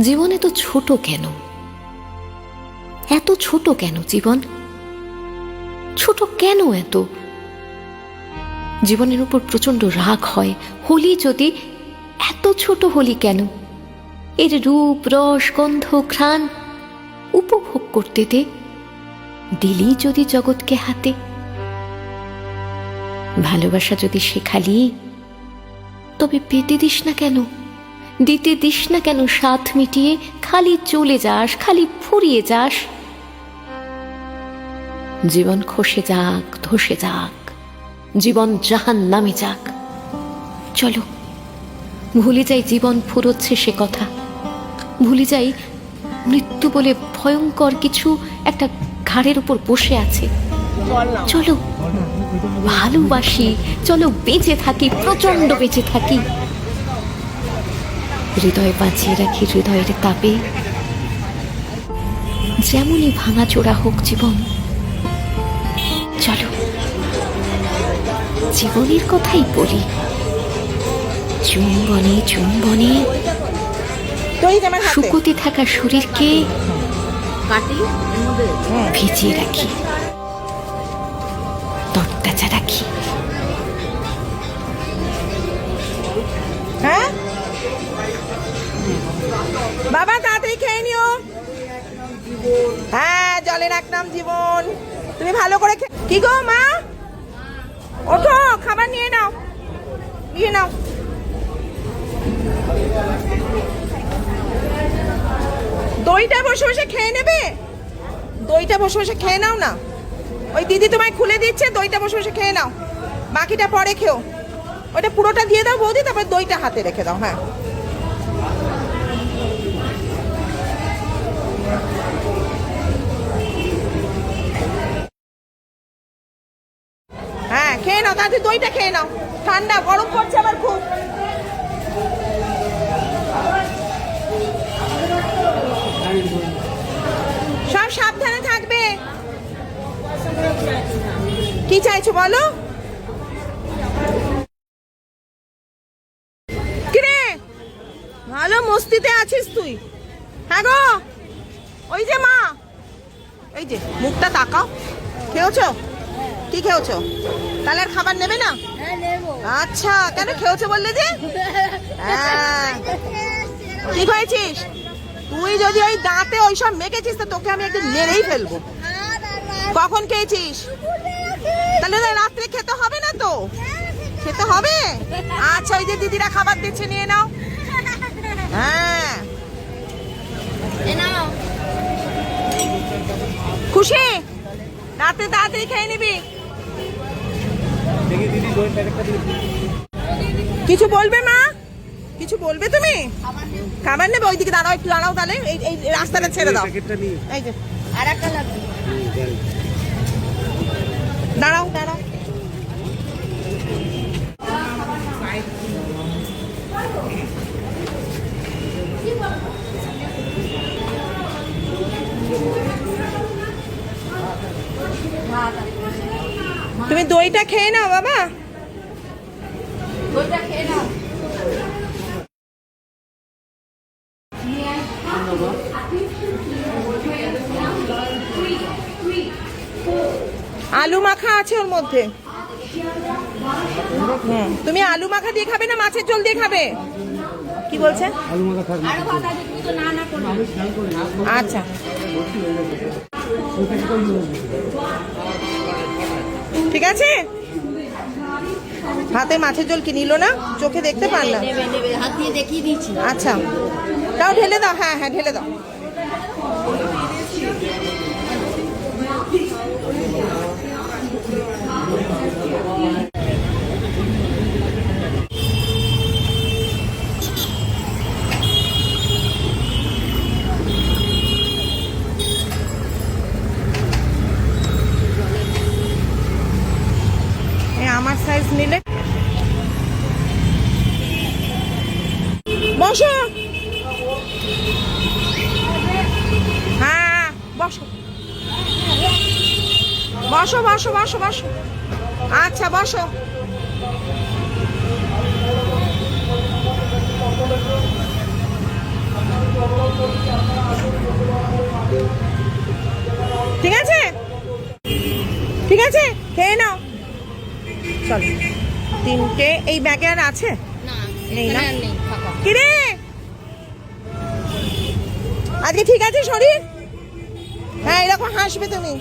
জীবনে তো ছোট কেন? এত ছোট কেন জীবন? ছোট কেন এত? জীবনের উপর প্রচণ্ড রাগ হয়। হোলি যদি এত ছোট হোলি কেন? এর রূপ, রস, গন্ধ, ঘ্রাণ উপভোগ করতে দে। দিলি যদি জগৎকে হাতে। ভালোবাসা যদি শেখালি, তবে পেতে দিস না কেন? দিতে দিস না কেন সাথ মিটিয়ে, খালি চলে যাস, খালি ফুরিয়ে যাস। জীবন খসে যাক, ধসে যাক। জীবন জাহান নামে যাক। চলো, ভুলে যাই জীবন ফুরোচ্ছে সে কথা। ভুলে যাই মৃত্যু বলে ভয়ঙ্কর কিছু একটা ঘাড়ের উপর বসে আছে। চলো, ভালোবাসি। চলো, বেঁচে থাকি প্রচণ্ড বেঁচে থাকি। হৃদয় বাঁচিয়ে রাখি হৃদয়ের তাপে। যেমনই ভাঙা চোরা হোক জীবন চলো। জীবনের কথাই বলি। চুম্বনে চুম্বনে শুকোতে থাকা শরীরকে ভিজিয়ে রাখি। তরতাজা রাখি। হ্যাঁ? বাবা, তাড়াতাড়ি খেয়ে নিও। হ্যাঁ জলে রাখলাম জীবন। তুমি ভালো করে কি গো, মা? ওঠো, খাবার নিয়ে নাও। নিয়ে নাও। দইটা বসে বসে খেয়ে নেবে? দইটা বসে বসে খেয়ে নাও না। ওই দিদি তোমায় খুলে দিচ্ছে, দইটা বসে বসে খেয়ে নাও। বাকিটা পরে খেও। ওটা পুরোটা দিয়ে দাও বৌদি, তারপর দইটা হাতে রেখে দাও হ্যাঁ। দইটা খেয়ে নাও। ঠান্ডা, গরম পড়ছে আবার খুব। সব সাবধানে থাকবে। কি চাইছো বলো? কিরে? ভালো মস্তিতে আছিস তুই। হ্যাঁ গো, ওই যে মা। এই যে, মুখটা তাকাও। খেয়েছো? কি খেয়েছো? তাহলে আর খাবার নেবে না? হ্যাঁ আচ্ছা কেন খেয়েছো বললে যে? হ্যাঁ। কি খাইছিস তুই যদি ওই দাঁতে ওই সব মেখেছিস তো তোকে আমি একদিন মেরেই ফেলব। কখন খেয়েছিস? তাহলে রাত্রে খেতে হবে না তো? খেতে হবে? আচ্ছা ওই যে দিদিরা খাবার দিচ্ছে নিয়ে নাও। হ্যাঁ। খুশি? রাতে তাড়াতাড়ি খেয়ে নিবি। কিছু বলবে মা? কিছু বলবে তুমি? খাবার নেবে ওইদিকে দাঁড়াও একটু দাঁড়াও তাহলে। এই এই রাস্তাটা ছেড়ে দাও। এই যে। আর একটা লাগবে। দাঁড়াও দাঁড়াও তুমি দইটা খেয়ে নাও বাবা। দইটা খেয়ে নাও। আলু মাখা আছে ওর মধ্যে। হুম। তুমি আলু মাখা দিয়ে খাবে না মাছের ঝোল দিয়ে খাবে? কি বলছে? আরও ভাত আছে তুমি তো না না করবে। আচ্ছা। ঠিক আছে? হাতে মাছের জল কি নিল না? চোখে দেখতে পার না? নেবে নেবে হাত দিয়ে দেখিয়ে দিচ্ছি। আচ্ছা। তাও ঢেলে দাও হ্যাঁ হ্যাঁ ঢেলে দাও। বসো বসো বসো বসো। আচ্ছা বসো। ঠিক আছে? ঠিক আছে? খেয়ে নাও। চলো। তিনটে এই ব্যাগে আর আছে? নেই না? কিরে? আজকে ঠিক আছে শরীর হ্যাঁ এরকম হাসবে তুমি।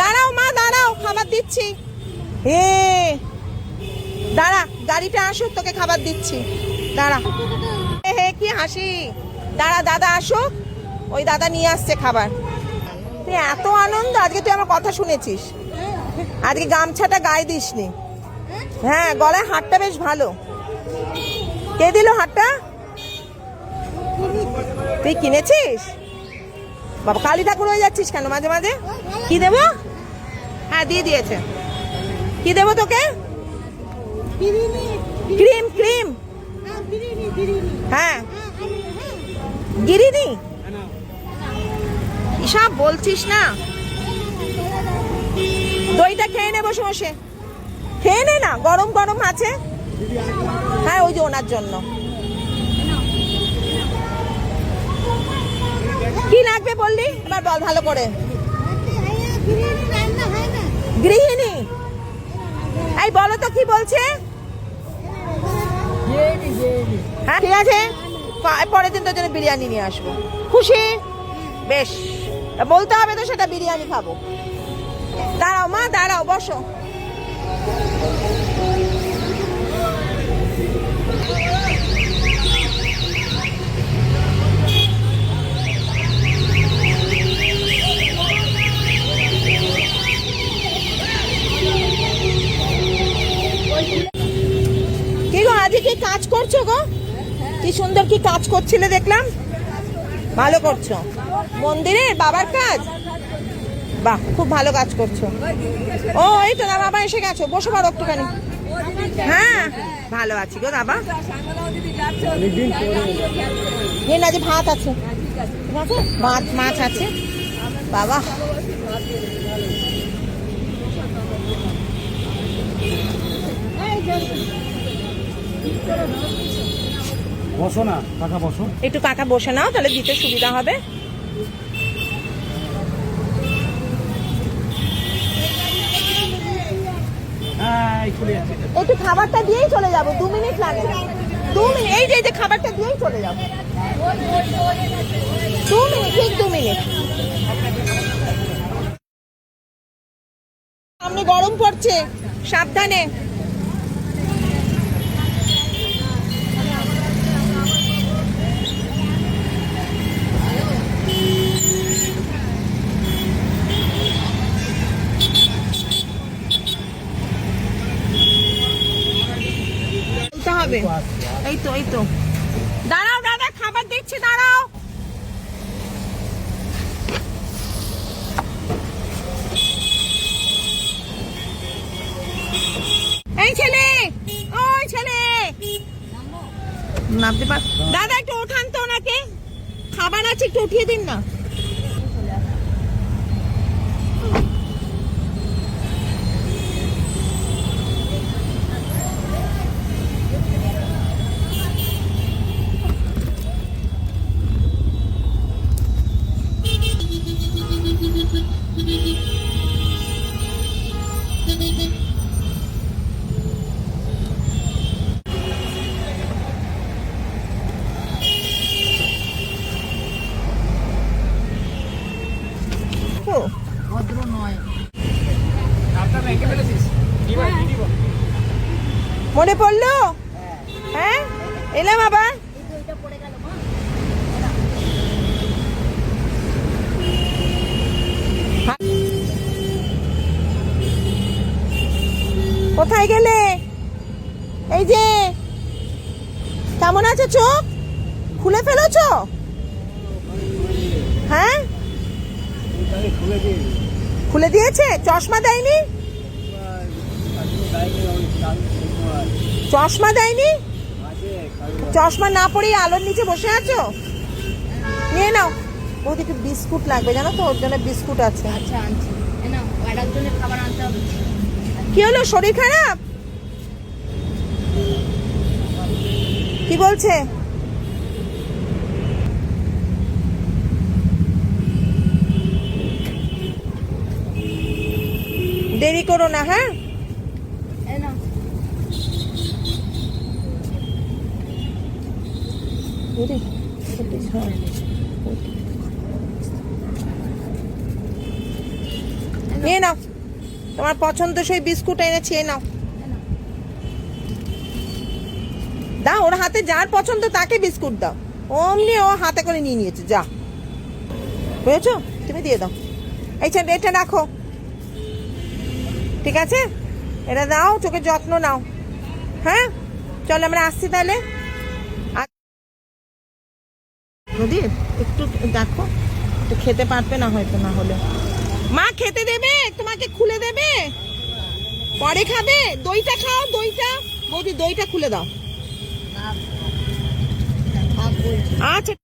দাঁড়াও মা, দাঁড়াও, খাবার দিচ্ছি। হে, দাঁড়া, গাড়িটা আসুক তোকে খাবার দিচ্ছি। দাঁড়া। হে কি হাসি। দাঁড়া, দাদা আসুক ওই দাদা নিয়ে আসছে খাবার। তুই এত আনন্দ, আজকে তুই আমার কথা শুনেছিস। আজকে গামছাটা গায়ে দিসনি। হ্যাঁ গলায় হাটটা বেশ ভালো। কে দিল হাটটা তুই কিনেছিস? বাবা, কালী ঠাকুর হয়ে যাচ্ছিস কেন মাঝে মাঝে? কি দেবো? হ্যাঁ দিয়ে দিয়েছে। কি দেবো তোকে? Cream cream. হ্যাঁ গিরিনি? সব বলছিস না? দইটা খেয়ে নে বসে বসে। খেয়ে নে না গরম গরম আছে। হ্যাঁ ওই যে ওনার জন্য। কি লাগবে বললি? এবার বল ভালো করে। গৃহিণী। এই বলো তো কি বলছে? হ্যাঁ ঠিক আছে? পরের দিন তোর জন্য বিরিয়ানি নিয়ে আসব। খুশি? বেশ। বলতে হবে তো সেটা বিরিয়ানি খাব। দাঁড়াও মা দাঁড়াও বসো। কাজ করছ গো? কি সুন্দর কি কাজ করছিলে দেখলাম। ভালো করছ। মন্দিরে বাবার কাজ? বাহ, খুব ভালো কাজ করছ। ও, এই তো না বাবা এসে গেছো। বসে পারো একটুখানি। হ্যাঁ ভালো আছি গো বাবা নিন আজ ভাত আছে। মাছ মাছ আছে। বাবা বসো না কাকা বসো। একটু কাকা বসে নাও তাহলে দিতে সুবিধা হবে। হ্যাঁ একটু খাবারটা দিয়েই চলে যাব দু মিনিট লাগবে দু মিনিট এই যে খাবারটা দিয়েই চলে যাব। দু মিনিট ঠিক দু মিনিট। সামনে গরম পড়ছে সাবধানে। হবে। এই তো এই তো। দাঁড়াও, দাদা, খাবার দিচ্ছি, দাঁড়াও। এই ছেলে, ওই ছেলে। নামতে পার দাদা, একটু ওঠান তো ওনাকে। খাবার আছে, একটু উঠিয়ে দিন না। মনে পড়ল? হ্যাঁ? এলাম আবার? কোথায় গেলে? এই যে, কেমন আছে চোখ? খুলে ফেলেছ? হ্যাঁ? খুলে দিয়েছে? চশমা দেয়নি? চশমা দেয়নি? চশমা না পরেই আলোর নিচে বসে আছো? নিয়ে নাও। বৌদি একটু বিস্কুট লাগবে জানো তো? ওর জন্য বিস্কুট আছে। কি হলো? শরীর খারাপ? কি বলছে? দেরি করো না হ্যাঁ? নিয়ে নাও। তোমার পছন্দ সেই বিস্কুট এনেছি, এ নাও। দাও, ওর হাতে যার পছন্দ তাকে বিস্কুট দাও। অমনি ও হাতে করে নিয়ে নিয়েছে, যা। বুঝেছ? তুমি দিয়ে দাও। এই ছেলে এটা রাখো। ঠিক আছে? এটা দাও, চোখের যত্ন নাও। হ্যাঁ? চলো আমরা আসছি তাহলে। নদী একটু দেখো খেতে পারবে না হয়তো, না হলে। মা, খেতে দেবে? তোমাকে খুলে দেবে? পরে খাবে? দইটা খাও, দইটা। বৌদি, দইটা খুলে দাও। আচ্ছা।